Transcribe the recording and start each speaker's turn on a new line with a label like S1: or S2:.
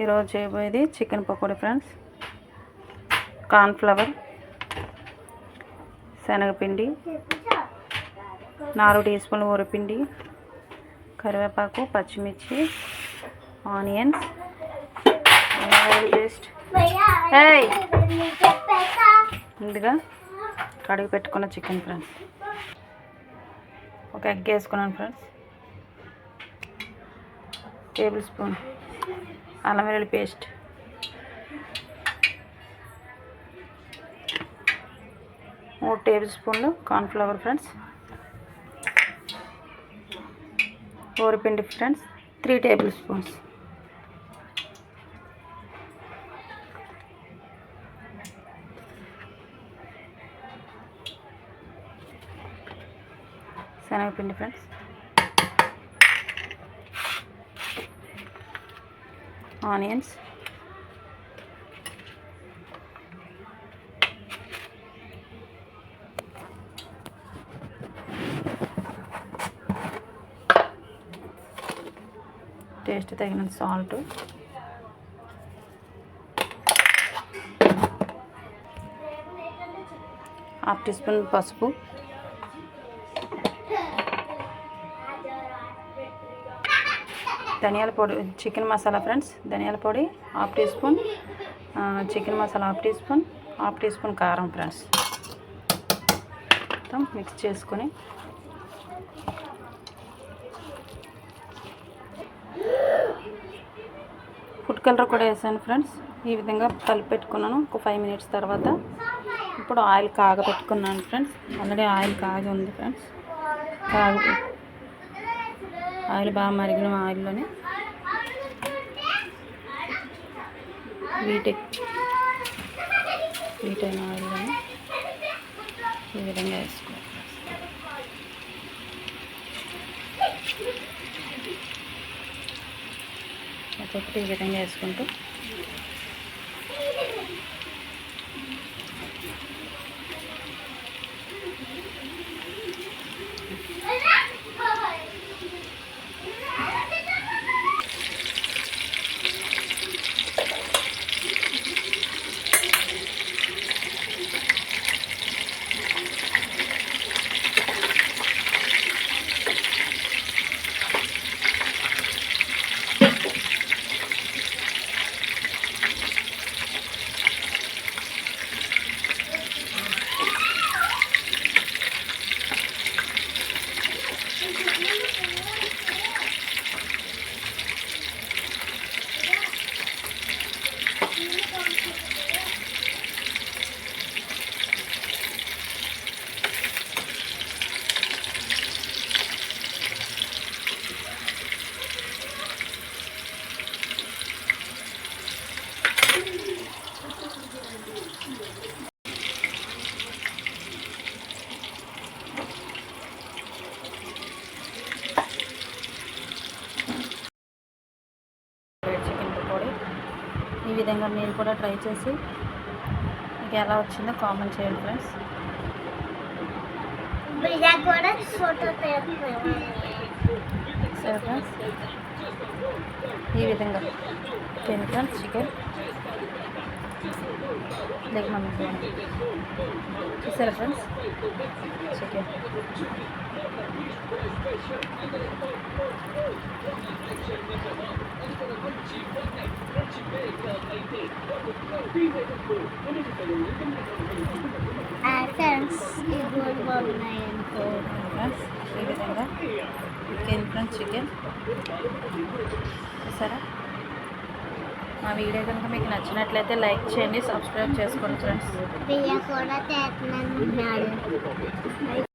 S1: ఈరోజు చేయబోయేది chicken pakodi friends. Cornflour శనగపిండి నాలుగు టీ స్పూన్లు ఊరపిండి కరివేపాకు పచ్చిమిర్చి ఆనియన్స్ పేస్ట్. ముందుగా కడిగి పెట్టుకున్న చికెన్ ఫ్రెండ్స్. ఒక ఎగ్ వేసుకున్నాను ఫ్రెండ్స్. Tablespoon. అల్లం వెల్లుల్లి పేస్ట్. మూడు టేబుల్ స్పూన్లు కార్న్ఫ్లవర్ ఫ్రెండ్స్. ఓరిపిండి ఫ్రెండ్స్ త్రీ టేబుల్ స్పూన్స్. శనగపిండి ఫ్రెండ్స్. ఆనియన్స్ టేస్ట్ తగినంత సాల్ట్ హాఫ్ టీ స్పూన్ పసుపు. ధనియాల పొడి చికెన్ మసాలా ఫ్రెండ్స్ ధనియాల పొడి half teaspoon chicken masala half teaspoon half teaspoon కారం ఫ్రెండ్స్. మొత్తం మిక్స్ చేసుకొని. ఫుడ్ కలర్ కూడా వేసాను ఫ్రెండ్స్. ఈ విధంగా కలిపి పెట్టుకున్నాను. ఒక ఫైవ్ మినిట్స్ తర్వాత ఇప్పుడు ఆయిల్ కాగబెట్టుకున్నాను ఫ్రెండ్స్. ఆల్రెడీ ఆయిల్ కాగి ఉంది ఫ్రెండ్స్. కాగి ఆయిల్ బాగా మరిగిన ఆయిల్లోనే వీటి వీటైన ఆయిల్లోనే ఈ విధంగా వేసుకోవాలి. ఒక్కొక్కటి ఈ విధంగా వేసుకుంటూ చికెన్ పకోడీ ఈ విధంగా మీరు కూడా ట్రై చేసి మీకు ఎలా వచ్చిందో కామెంట్ చేయండి ఫ్రెండ్స్. సరే ఫ్రెండ్స్. ఈ విధంగా. Okay friends chicken leg mummy చూసారా ఫ్రెండ్స్? చికెన్
S2: ఫ్రెండ్స్ గోల్ బాగున్నాయి అనుకో
S1: ఈ విధంగా. చికెన్ ఫ్రెండ్స్ చికెన్ చూసారా? మా వీడియో కనుక మీకు నచ్చినట్లయితే లైక్ చేయండి సబ్స్క్రైబ్ చేసుకోండి ఫ్రెండ్స్
S2: కూడా